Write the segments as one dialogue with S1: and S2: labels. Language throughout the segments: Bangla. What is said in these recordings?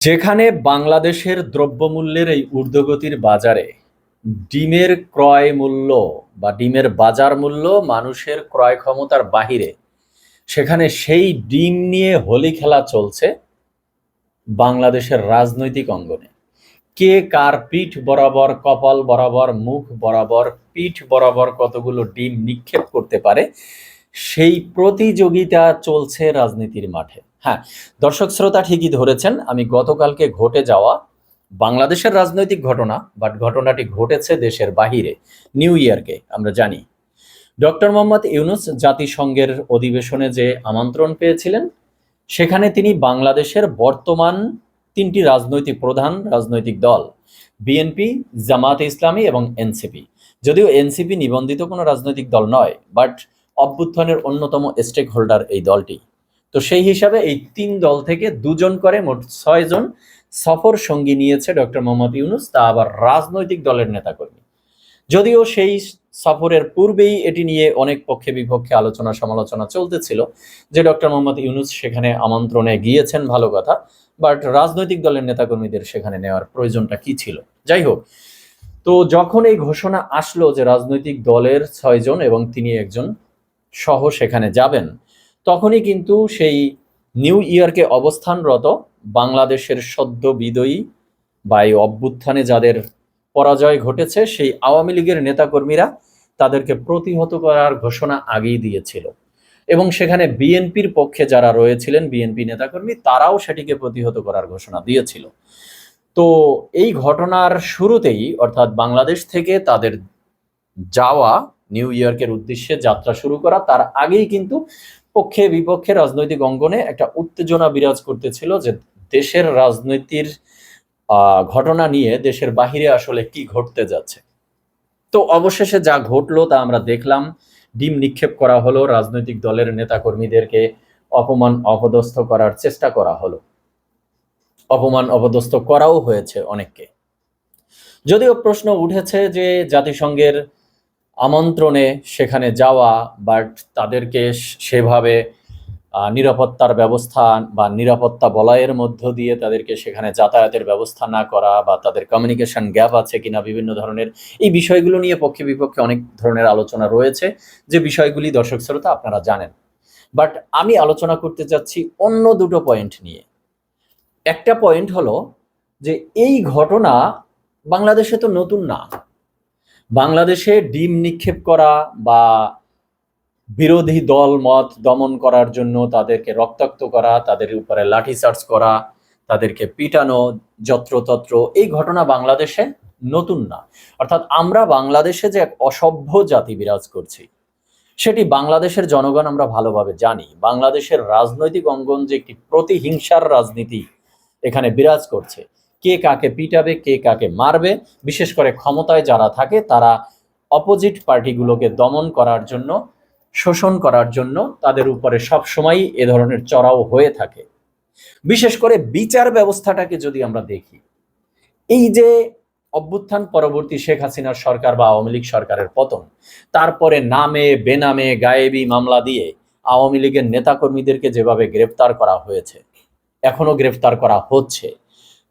S1: যেখানে বাংলাদেশের দ্রব্যমূল্যের এই ঊর্ধ্বগতির বাজারে ডিমের ক্রয় মূল্য বা ডিমের বাজার মূল্য মানুষের ক্রয় ক্ষমতার বাহিরে, সেখানে সেই ডিম নিয়ে হোলি খেলা চলছে বাংলাদেশের রাজনৈতিক অঙ্গনে। কে কার পিঠ বরাবর, কপাল বরাবর, মুখ বরাবর, পিঠ বরাবর কতগুলো ডিম নিক্ষেপ করতে পারে, সেই প্রতিযোগিতা চলছে রাজনীতির মাঠে। হ্যাঁ দর্শক শ্রোতা ঠিকই ধরেছেন, আমি গতকালকে ঘটে যাওয়া বাংলাদেশের রাজনৈতিক ঘটনা বাট ঘটনাটি ঘটেছে দেশের বাহিরে, নিউ ইয়ারকে, আমরা জানি। ডক্টর মোহাম্মদ ইউনুস জাতিসংঘের অধিবেশনে যে আমন্ত্রণ পেয়েছিলেন, সেখানে তিনি বাংলাদেশের বর্তমান তিনটি রাজনৈতিক প্রধান রাজনৈতিক দল বিএনপি জামাত ইসলামী এবং এনসিপি যদিও এনসিপি নিবন্ধিত কোনো রাজনৈতিক দল নয় বাট অভ্যুত্থানের অন্যতম স্টেক হোল্ডার এই দলটি। তো সেই হিসাবে এই তিন দল থেকে দুজন করে মোট ছয়জন সফর সঙ্গী নিয়েছে ডক্টর মোহাম্মদ ইউনুস, তা আবার রাজনৈতিক দলের নেতাকর্মী। যদিও সেই সফরের পূর্বেই এটি নিয়ে অনেক পক্ষে বিপক্ষে আলোচনা সমালোচনা চলতেছিল যে ডক্টর মোহাম্মদ ইউনুস সেখানে আমন্ত্রণে গিয়েছেন, ভালো কথা, বাট রাজনৈতিক দলের নেতাকর্মীদের সেখানে নেওয়ার প্রয়োজনটা কি ছিল? যাই হোক, তো যখন এই ঘোষণা আসলো যে রাজনৈতিক দলের ছয়জন এবং তিনি একজন সহ সেখানে যাবেন তখনই কিন্তু সেই নিউ ইয়র্কে অবস্থানরত বাংলাদেশের সদ্য বিদয়ী বা এই অভ্যুত্থানে যাদের পরাজয় ঘটেছে, সেই আওয়ামী লীগের নেতাকর্মীরা তাদেরকে প্রতিহত করার ঘোষণা আগেই দিয়েছিল। এবং সেখানে বিএনপির পক্ষে যারা রয়েছিলেন, বিএনপি নেতাকর্মী, তারাও সেটিকে প্রতিহত করার ঘোষণা দিয়েছিল। তো এই ঘটনার শুরুতেই, অর্থাৎ বাংলাদেশ থেকে তাদের যাওয়া, নিউ ইয়র্কের উদ্দেশ্যে যাত্রা শুরু করা, তার আগেই কিন্তু পক্ষে, বিপক্ষে রাজনৈতিক অঙ্গনে একটা উত্তেজনা বিরাজ করতেছিল যে দেশের রাজনীতির ঘটনা নিয়ে দেশের বাহিরে আসলে কি ঘটতে যাচ্ছে। তো অবশেষে যা ঘটলো তা আমরা দেখলাম, ডিম নিক্ষেপ করা হলো, রাজনৈতিক দলের নেতাকর্মীদেরকে অপমান অপদস্থ করার চেষ্টা করা হলো। অপমান অপদস্থ করাও হয়েছে অনেককে। যদিও প্রশ্ন উঠেছে যে জাতিসংঘের আমন্ত্রণে সেখানে যাওয়া বাট তাদেরকে সেভাবে নিরাপত্তার ব্যবস্থা বা নিরাপত্তা বলয়ের মধ্য দিয়ে তাদেরকে সেখানে যাতায়াতের ব্যবস্থা না করা বা তাদের কমিউনিকেশন গ্যাপ আছে কিনা বিভিন্ন ধরনের, এই বিষয়গুলো নিয়ে পক্ষে বিপক্ষে অনেক ধরনের আলোচনা রয়েছে। যে বিষয়গুলি দর্শক শ্রোতা আপনারা জানেন। বাট আমি আলোচনা করতে যাচ্ছি অন্য দুটো পয়েন্ট নিয়ে। একটা পয়েন্ট হলো যে এই ঘটনা বাংলাদেশে তো নতুন না। বাংলাদেশে ডিম নিক্ষেপ করা বা বিরোধী দল মত দমন করার জন্য তাদেরকে রক্তাক্ত করা, তাদের উপরে লাঠিচার্জ করা, তাদেরকে পিটানো, যত্রতত্র, এই ঘটনা বাংলাদেশে নতুন না। অর্থাৎ আমরা বাংলাদেশে যে এক অসভ্য জাতি বিরাজ করছি, সেটি বাংলাদেশের জনগণ আমরা ভালোভাবে জানি। বাংলাদেশের রাজনৈতিক অঙ্গন যে একটি প্রতিহিংসার রাজনীতি এখানে বিরাজ করছে। কে কাকে পিটাবে, কে কাকে মারবে, বিশেষ করে ক্ষমতায় যারা থাকে তারা অপোজিট পার্টিগুলোকে দমন করার জন্য, শোষণ করার জন্য তাদের উপরে সব সময় এ ধরনের চড়াও হয়ে থাকে। বিশেষ করে বিচার ব্যবস্থাটাকে যদি আমরা দেখি, এই যে অভ্যুত্থান পরবর্তী শেখ হাসিনার সরকার বা আওয়ামী লীগ সরকারের পতন, তারপরে নামে, বেনামে, গায়েবী মামলা দিয়ে আওয়ামী লীগের নেতাকর্মীদেরকে যেভাবে গ্রেফতার করা হয়েছে, এখনও গ্রেফতার করা হচ্ছে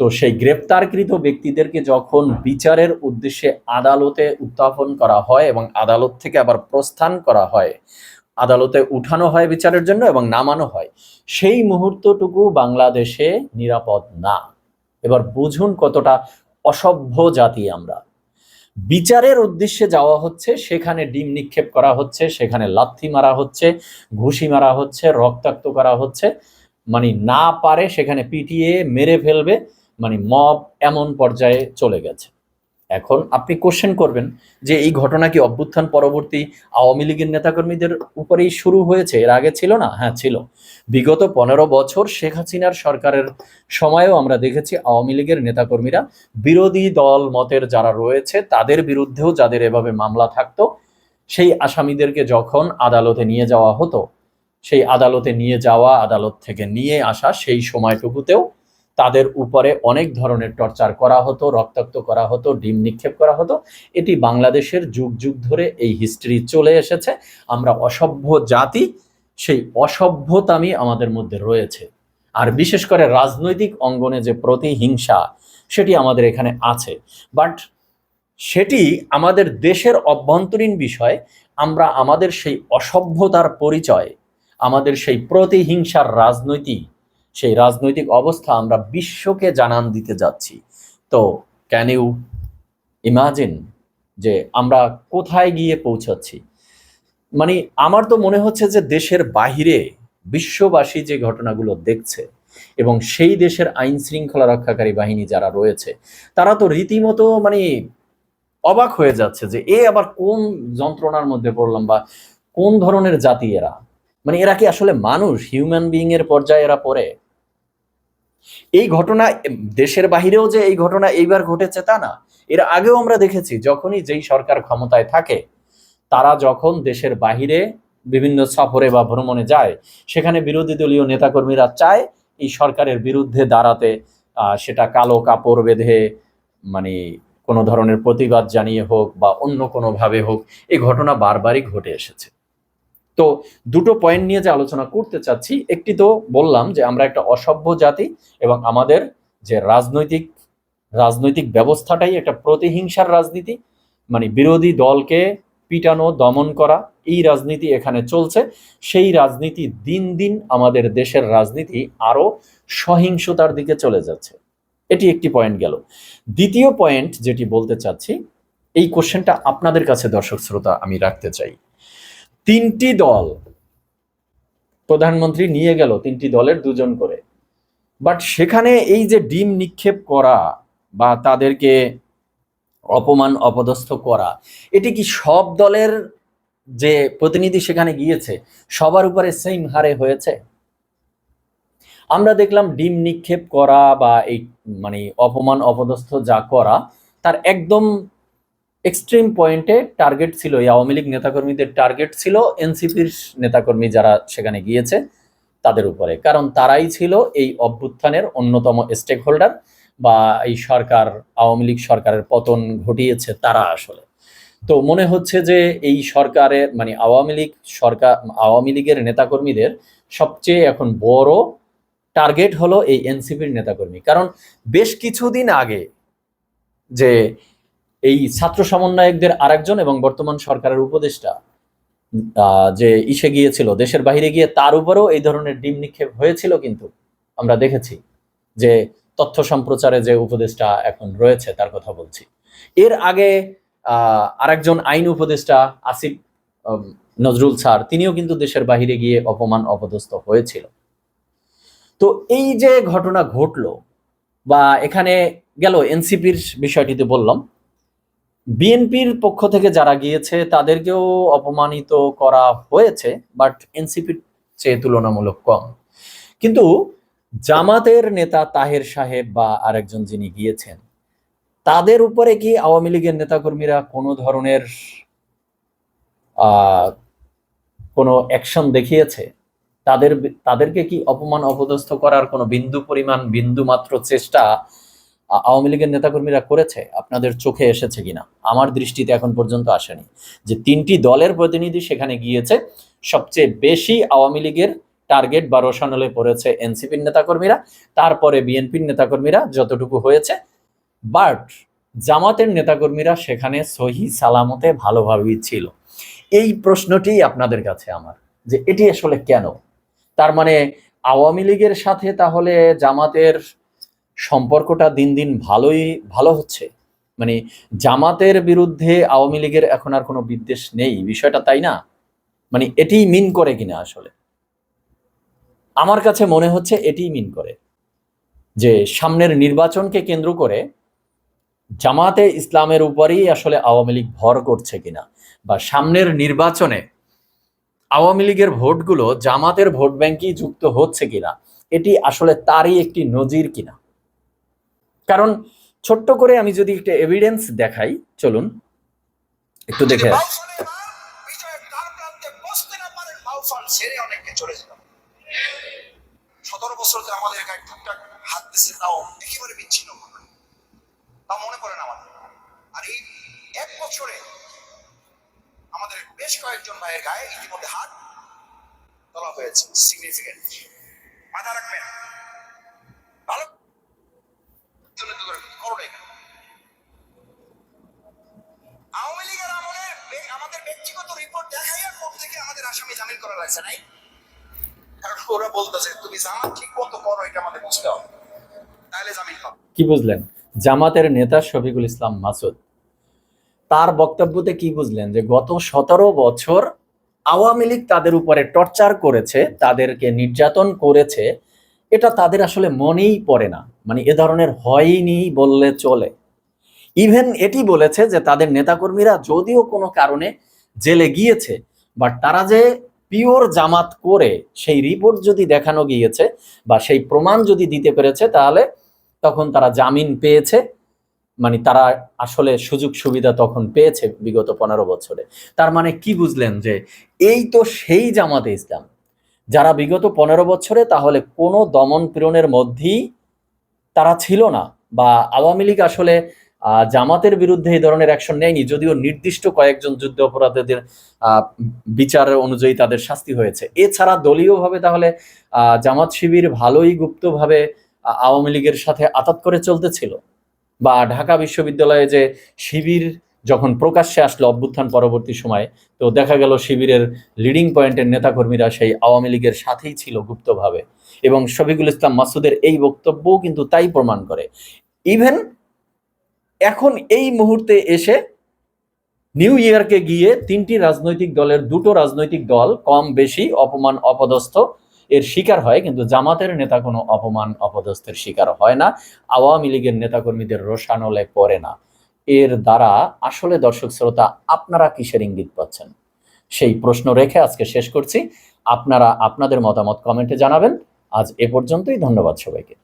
S1: তো সেই গ্রেপ্তারকৃত ব্যক্তিদেরকে যখন বিচারের উদ্দেশ্যে আদালতে উত্থাপন করা হয় এবং আদালত থেকে আবার প্রস্থান করা হয়, আদালতে উঠানো হয় বিচারের জন্য এবং নামানো হয়, সেই মুহূর্তটুকু বাংলাদেশে নিরাপদ না। এবার বুঝুন কতটা অসভ্য জাতি আমরা। বিচারের উদ্দেশ্যে যাওয়া হচ্ছে, সেখানে ডিম নিক্ষেপ করা হচ্ছে, সেখানে লাথি মারা হচ্ছে, ঘুষি মারা হচ্ছে, রক্তাক্ত করা হচ্ছে। মানে না পারে সেখানে পিটিয়ে মেরে ফেলবে। মানে মব এমন পর্যায়ে চলে গেছে। এখন আপনি কোশ্চেন করবেন যে এই ঘটনা কি অভ্যুত্থান পরবর্তী আওয়ামী লীগের নেতাকর্মীদের উপরেই শুরু হয়েছে? এর আগে ছিল না? হ্যাঁ ছিল। বিগত পনেরো বছর শেখ হাসিনার সরকারের সময়েও আমরা দেখেছি আওয়ামী লীগের নেতাকর্মীরা বিরোধী দল মতের যারা রয়েছে, তাদের বিরুদ্ধেও যাদের এভাবে মামলা থাকতো, সেই আসামিদেরকে যখন আদালতে নিয়ে যাওয়া হতো, সেই আদালতে নিয়ে যাওয়া, আদালত থেকে নিয়ে আসা সেই সময়টুকুতেও তাদের উপরে অনেক ধরনের টর্চার করা হতো, রক্তাক্ত করা হতো, ডিম নিক্ষেপ করা হতো। এটি বাংলাদেশের যুগ যুগ ধরে এই হিস্ট্রি চলে এসেছে। আমরা অসভ্য জাতি, সেই অসভ্যতামি আমাদের মধ্যে রয়েছে। আর বিশেষ করে রাজনৈতিক অঙ্গনে যে প্রতিহিংসা, সেটি আমাদের এখানে আছে। বাট সেটি আমাদের দেশের অভ্যন্তরীণ বিষয়, আমরা আমাদের সেই অসভ্যতার পরিচয়, আমাদের সেই প্রতিহিংসার রাজনৈতিক সেই রাজনৈতিক অবস্থা আমরা বিশ্বকে জানান দিতে যাচ্ছি। তো ক্যান ইউ ইমাজিন যে আমরা কোথায় গিয়ে পৌঁছাচ্ছি? মানে আমার তো মনে হচ্ছে যে দেশের বাহিরে বিশ্ববাসী যে ঘটনাগুলো দেখছে এবং সেই দেশের আইন শৃঙ্খলা রক্ষাকারী বাহিনী যারা রয়েছে, তারা তো রীতিমতো মানে অবাক হয়ে যাচ্ছে যে এ আবার কোন যন্ত্রণার মধ্যে পড়লাম বা কোন ধরনের জাতি এরা? মানে এরা কি আসলে মানুষ? হিউম্যান বিইং এর পর্যায়ে এরা পড়ে? এই ঘটনা দেশের বাহিরেও যে এই ঘটনা এইবার ঘটেছে তা না। এর আগেও আমরা দেখেছি, যখনই যেই সরকার ক্ষমতায় থাকে, তারা যখন দেশের বাহিরে বিভিন্ন সফরে বা ভ্রমণে যায়, সেখানে বিরোধী দলীয় নেতাকর্মীরা চায় এই সরকারের বিরুদ্ধে দাঁড়াতে সেটা কালো কাপড় বেঁধে মানে কোনো ধরনের প্রতিবাদ জানিয়ে হোক বা অন্য কোনোভাবে হোক, এই ঘটনা বারবারই ঘটে এসেছে। তো দুটো পয়েন্ট নিয়ে যে আলোচনা করতে চাচ্ছি, একটি তো বললাম যে আমরা একটা অসভ্য জাতি এবং আমাদের যে রাজনৈতিক রাজনৈতিক ব্যবস্থাটাই একটা প্রতিহিংসার রাজনীতি মানে বিরোধী দলকে পিটানো, দমন করা, এই রাজনীতি এখানে চলছে। সেই রাজনীতি দিন দিন আমাদের দেশের রাজনীতি আরও সহিংসতার দিকে চলে যাচ্ছে। এটি একটি পয়েন্ট গেল। দ্বিতীয় পয়েন্ট যেটি বলতে চাচ্ছি, এই কোশ্চেনটা আপনাদের কাছে দর্শক শ্রোতা আমি রাখতে চাই। তিনটি দল প্রধানমন্ত্রী নিয়ে গেল তিনটি দলের দুজন করে। বাট সেখানে এই যে ডিম নিক্ষেপ করা বা তাদেরকে অপমান, অপদস্থ করা, এটি কি সব দলের যে প্রতিনিধি সেখানে গিয়েছে, সবার উপরে সেম হারে হয়েছে? আমরা দেখলাম ডিম নিক্ষেপ করা বা এই মানে অপমান, অপদস্থ যা করা, তার একদম এক্সট্রিম পয়েন্টে টার্গেট ছিল, এই আওয়ামী লীগ নেতাকর্মীদের টার্গেট ছিল, এনসিপির নেতাকর্মী যারা সেখানে গিয়েছে তাদের উপরে। কারণ তারাই ছিল এই অভ্যুত্থানের অন্যতম স্টেক হোল্ডার বা এই সরকার, আওয়ামী লীগ সরকারের পতন ঘটিয়েছে তারা আসলে। তো মনে হচ্ছে যে এই সরকারের মানে আওয়ামী লীগ সরকার, আওয়ামী লীগের নেতাকর্মীদের সবচেয়ে এখন বড় টার্গেট হলো এই এনসিপির নেতাকর্মী। কারণ বেশ কিছুদিন আগে যে এই ছাত্র সমন্বয়কদের আরেকজন এবং বর্তমান সরকারের উপদেষ্টা যে ইসে গিয়েছিল, দেশের বাইরে গিয়ে তার উপরেও এই ধরনের ডিম নিক্ষেপ হয়েছিল কিন্তু আমরা দেখেছি যে তথ্য সম্প্রচারে যে উপদেষ্টা এখন রয়েছে তার কথা বলছি। এর আগে আরেকজন আইন উপদেষ্টা আসিফ নজরুল স্যার, তিনিও কিন্তু দেশের বাইরে গিয়ে অপমান অপদস্থ হয়েছিল। তো এই যে ঘটনা ঘটলো বা এখানে গেল, এনসিপির বিষয়টিতে বললাম বিএনপির পক্ষ থেকে যারা গিয়েছে, তাদেরকেও অপমানিত করা হয়েছে বাট এনসিপির চেয়ে তুলনামূলক কম। কিন্তু জামাতের নেতা তাহের সাহেব বা আরেকজন যিনি গিয়েছেন, তাদের উপরে কি আওয়ামী লীগের নেতাকর্মীরা কোনো ধরনের কোনো অ্যাকশন দেখিয়েছে? তাদের, তাদেরকে কি অপমান অপদস্থ করার কোনো বিন্দু পরিমাণ বিন্দু মাত্র চেষ্টা আওয়ামী লীগের নেতাকর্মীরা করেছে? আপনাদের চোখে এসেছে কিনা? আমার দৃষ্টিতে এখন পর্যন্ত আসেনি। যে তিনটি দলের প্রতিনিধি সেখানে গিয়েছে, সবচেয়ে বেশি আওয়ামী লীগের টার্গেট বা রোশানলে পড়েছে এনসিপির নেতাকর্মীরা, তারপরে বিএনপির নেতাকর্মীরা যতটুকু হয়েছে। বাট জামাতের নেতাকর্মীরা সেখানে সহি সালামতে ভালোভাবেই ছিল। এই প্রশ্নটি আপনাদের কাছে আমার, যে এটি আসলে কেন? তার মানে আওয়ামী লীগের সাথে তাহলে জামাতের সম্পর্কটা দিন দিন ভালোই, ভালো হচ্ছে। মানে জামাতের বিরুদ্ধে আওয়ামী লীগের এখন আর কোনো বিদ্বেষ নেই, বিষয়টা তাই না? মানে এটিই মিন করে কিনা আসলে? আমার কাছে মনে হচ্ছে এটিই মিন করে। যে সামনের নির্বাচনকে কেন্দ্র করে জামাতে ইসলামের উপরেই আসলে আওয়ামী লীগ ভর করছে কিনা বা সামনের নির্বাচনে আওয়ামী লীগের ভোটগুলো জামাতের ভোট ব্যাংকেই যুক্ত হচ্ছে কিনা, এটি আসলে তারই একটি নজির কিনা? কারণ ছোট্ট করে আমি যদি একটা এভিডেন্স দেখাই, চলুন, একটু দেখে
S2: তাও মনে পড়ে না আমাদের। আর এই এক বছরে আমাদের বেশ কয়েকজন গায়ে হাত হয়েছে ভালো আওয়ামী লীগের আমলে আমাদের ব্যক্তিগত রিপোর্ট থেকে আমাদের আসামি জামিন করা লাগছে নাই? কারণ ওরা বলতেছে, তুমি জামাত ঠিক মতো করো, এটা আমাদের বুঝতে হবে। তাহলে জামিন পাবো।
S1: কি বুঝলেন? জামাতের নেতা শফিকুল ইসলাম মাসুদ। তার বক্তব্যতে কি বুঝলেন? যে গত সতেরো বছর আওয়ামী লীগ তাদের উপরে টর্চার করেছে, তাদেরকে নির্যাতন করেছে এটা তাদের আসলে মনেই পড়ে না। মানে এ ধরনের হয়নি বললে চলে। ইভেন এটি বলেছে যে তাদের নেতাকর্মীরা যদিও কোনো কারণে জেলে গিয়েছে বাট তারা যে পিওর জামাত করে, সেই রিপোর্ট যদি দেখানো গিয়েছে বা সেই প্রমাণ যদি দিতে পেরেছে, তাহলে তখন তারা জামিন পেয়েছে। মানে তারা আসলে সুযোগ সুবিধা তখন পেয়েছে বিগত পনেরো বছরে। তার মানে কি বুঝলেন যে এই তো সেই জামাতে ইসলাম। যারা বিগত পনেরো বছরে তাহলে কোনো দমন পীড়নের মধ্যেই তারা ছিল না বা আওয়ামী লীগ আসলে জামাতের বিরুদ্ধে এই ধরনের অ্যাকশন নেয়নি, যদিও নির্দিষ্ট কয়েকজন যুদ্ধ অপরাধীদের বিচার অনুযায়ী তাদের শাস্তি হয়েছে। এছাড়া দলীয়ভাবে তাহলে জামাত শিবির ভালোই গুপ্তভাবে আওয়ামী লীগের সাথে আতাত করে চলতেছিল বা ঢাকা বিশ্ববিদ্যালয়ে যে শিবির যখন প্রকাশ্যে আসলো অভ্যুত্থান পরবর্তী সময়ে, তো দেখা গেল শিবিরের লিডিং পয়েন্টের নেতাকর্মীরা সেই আওয়ামী লীগের সাথেই ছিল গুপ্তভাবে। এবং শফিকুল ইসলাম মাসুদের এই বক্তব্যও কিন্তু তাই প্রমাণ করে। ইভেন এখন এই মুহূর্তে এসে নিউ ইয়ারকে গিয়ে তিনটি রাজনৈতিক দলের দুটো রাজনৈতিক দল কম বেশি অপমান, অপদস্থ এর শিকার হয়, কিন্তু জামাতের নেতা কোনো অপমান, অপদস্থের শিকার হয় না। আওয়ামী লীগের নেতাকর্মীদের রোষানলে পড়ে না। এর দ্বারা আসলে দর্শক শ্রোতা, আপনারা কিসের ইঙ্গিত পাচ্ছেন? সেই প্রশ্ন রেখে আজকে শেষ করছি। আপনারা আপনাদের মতামত কমেন্টে জানাবেন। আজ এ পর্যন্তই, ধন্যবাদ সবাইকে।